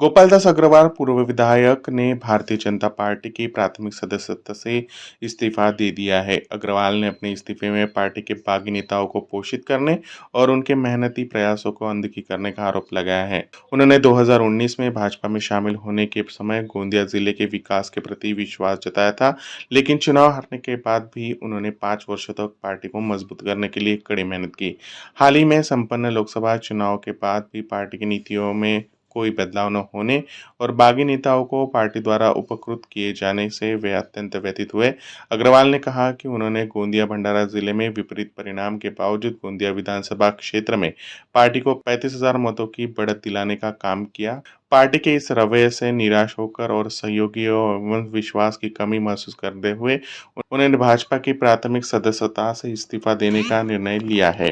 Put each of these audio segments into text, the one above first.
गोपालदास अग्रवाल पूर्व विधायक ने भारतीय जनता पार्टी की प्राथमिक सदस्यता से इस्तीफा दे दिया है। अग्रवाल ने अपने इस्तीफे में पार्टी के बागी नेताओं को पोषित करने और उनके मेहनती प्रयासों को अनदेखी करने का आरोप लगाया है। उन्होंने 2019 में भाजपा में शामिल होने के समय गोंदिया ज़िले के विकास के प्रति विश्वास जताया था, लेकिन चुनाव हारने के बाद भी उन्होंने पाँच वर्षों तक पार्टी को मज़बूत करने के लिए कड़ी मेहनत की। हाल ही में संपन्न लोकसभा चुनाव के बाद भी पार्टी की नीतियों में कोई बदलाव न होने और बागी नेताओं को पार्टी द्वारा उपकृत किए जाने से वे अत्यंत व्यथित हुए। अग्रवाल ने कहा कि उन्होंने गोंदिया भंडारा ज़िले में विपरीत परिणाम के बावजूद गोंदिया विधानसभा क्षेत्र में पार्टी को पैंतीस हज़ार मतों की बढ़त दिलाने का काम किया। पार्टी के इस रवैये से निराश होकर और सहयोगियों एवं विश्वास की कमी महसूस करते हुए उन्होंने भाजपा की प्राथमिक सदस्यता से इस्तीफा देने का निर्णय लिया है।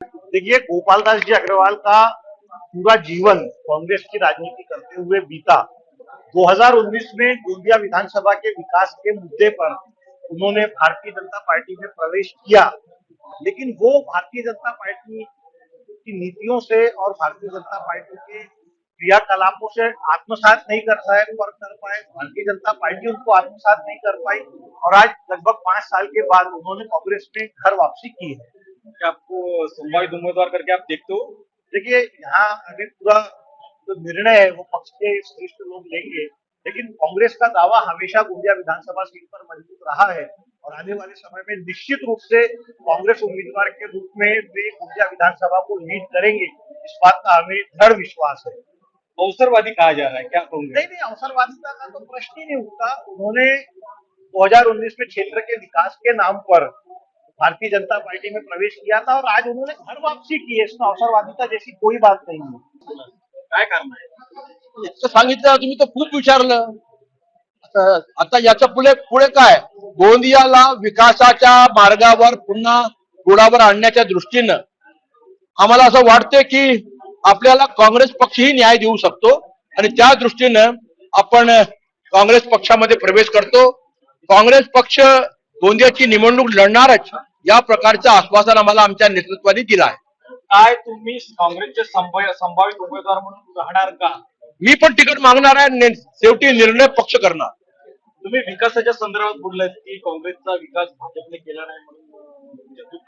देखिए, गोपाल दास जी अग्रवाल का पूरा जीवन कांग्रेस की राजनीति करते हुए बीता। 2019 में गोंदिया विधानसभा के विकास के मुद्दे पर उन्होंने भारतीय जनता पार्टी में प्रवेश किया। लेकिन वो भारतीय जनता पार्टी की नीतियों से और भारतीय जनता पार्टी के क्रियाकलापों से आत्मसात नहीं कर पाए कर कर पाए। भारतीय जनता पार्टी उनको आत्मसात नहीं कर पाई और आज लगभग पाँच साल के बाद उन्होंने कांग्रेस में घर वापसी की है। क्या आपको संभावित उम्मीदवार करके आप देखते हो? देखिए यहाँ अभी पूरा जो निर्णय है वो पक्ष के श्रेष्ठ लोग लेंगे लेकिन कांग्रेस का दावा हमेशा गोंदिया विधानसभा सीट पर मज़बूत रहा है और आने वाले समय में निश्चित रूप से कांग्रेस उम्मीदवार के रूप में वे गोंदिया विधानसभा को लीड करेंगे। इस बात का हमें दृढ़ विश्वास है। अवसरवादी कहा जा रहा है क्या कहोगे? नहीं नहीं अवसरवादिता का तो प्रश्न ही नहीं उठता। उन्होंने 2019 में क्षेत्र के विकास के नाम पर भारतीय जनता पार्टी में प्रवेश किया था और आज उन्होंने घर वापसी की है। इसमें अवसरवादिता जैसी कोई बात नहीं है। काय कारण आहे? इतकं सांगितलं तुम्ही तर खूप विचारलं. आता आता याच्यापुढे पुढे काय? गोंदियाला विकासाच्या मार्गावर पुन्हा गुणावर आणण्याच्या दृष्टीनं आम्हाला असं वाटते की आपल्याला काँग्रेस पक्षही न्याय देऊ शकतो आणि त्या दृष्टीनं आपण काँग्रेस पक्षामध्ये प्रवेश करतो. काँग्रेस पक्ष गोंदियाची निवडणूक लढणारच या प्रकारचं आश्वासन आम्हाला आमच्या नेतृत्वाने दिलं आहे. काय तुम्ही काँग्रेसचे संभावित उमेदवार म्हणून राहणार का? मी पण तिकीट मागणार आहे शेवटी निर्णय पक्ष करणार. तुम्ही विकासाच्या संदर्भात बोललात की काँग्रेसचा विकास भाजपने केला नाही म्हणून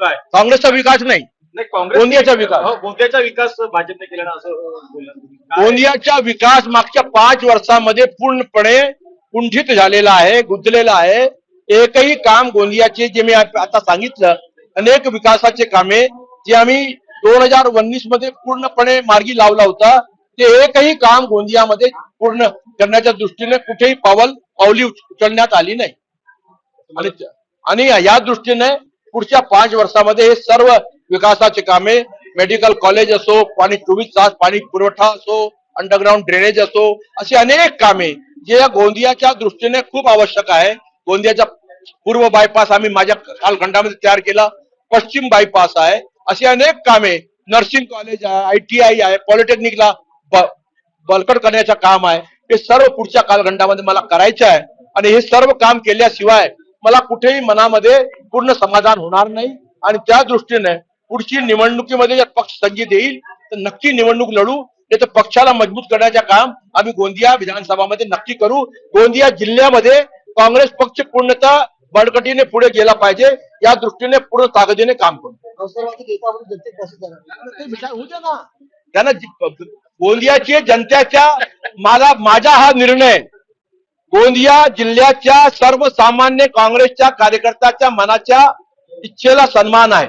आहे. काँग्रेसचा विकास नाही. गोंदियाचा विकास. हो गोंदियाचा विकास भाजपने केला नाही असं काय- गोंदियाचा विकास मागच्या पाच वर्षामध्ये पूर्णपणे कुंठित झालेला आहे गुंतलेला आहे. एकही काम गोंदियाचे जे मी आता सांगितलं अनेक विकासाचे कामे जे आम्ही दोन हजार उन्नीसमध्ये पूर्णपणे मार्गी लावला होता ते एकही काम गोंदियामध्ये पूर्ण करण्याच्या दृष्टीने कुठेही पावल पावली उचलण्यात आली नाही. आणि आणि या दृष्टीने पुढच्या पाच वर्षामध्ये हे सर्व विकासाचे कामे मेडिकल कॉलेज असो पाणी चोवीस तास पाणी पुरवठा असो अंडरग्राऊंड ड्रेनेज असो अशी अनेक कामे जे या गोंदियाच्या दृष्टीने खूप आवश्यक आहे. गोंदियाचा पूर्व बायपास आम्ही माझ्या कालखंडामध्ये तयार केला. पश्चिम बायपास आहे. अशी अनेक कामे नर्सिंग कॉलेज आहे आय टी आय आहे पॉलिटेक्निकला बलकट करण्याचं काम आहे. हे सर्व पुढच्या कालखंडामध्ये मला करायचं आहे. आणि हे सर्व काम केल्याशिवाय मला कुठेही मनामध्ये पूर्ण समाधान होणार नाही. आणि त्या दृष्टीने पुढची निवडणुकीमध्ये जर पक्ष संगीत येईल तर नक्की निवडणूक लढू. नाही तर पक्षाला मजबूत करण्याचं काम आम्ही गोंदिया विधानसभामध्ये नक्की करू. गोंदिया जिल्ह्यामध्ये काँग्रेस पक्ष पूर्णतः बळकटीने पुढे गेला पाहिजे या दृष्टीने पूर्ण ताकदीने काम करू. त्यांना गोंदियाची जनतेच्या मला माझा हा निर्णय गोंदिया जिल्ह्याच्या सर्वसामान्य काँग्रेसच्या कार्यकर्त्याच्या मनाच्या इच्छेला सन्मान आहे.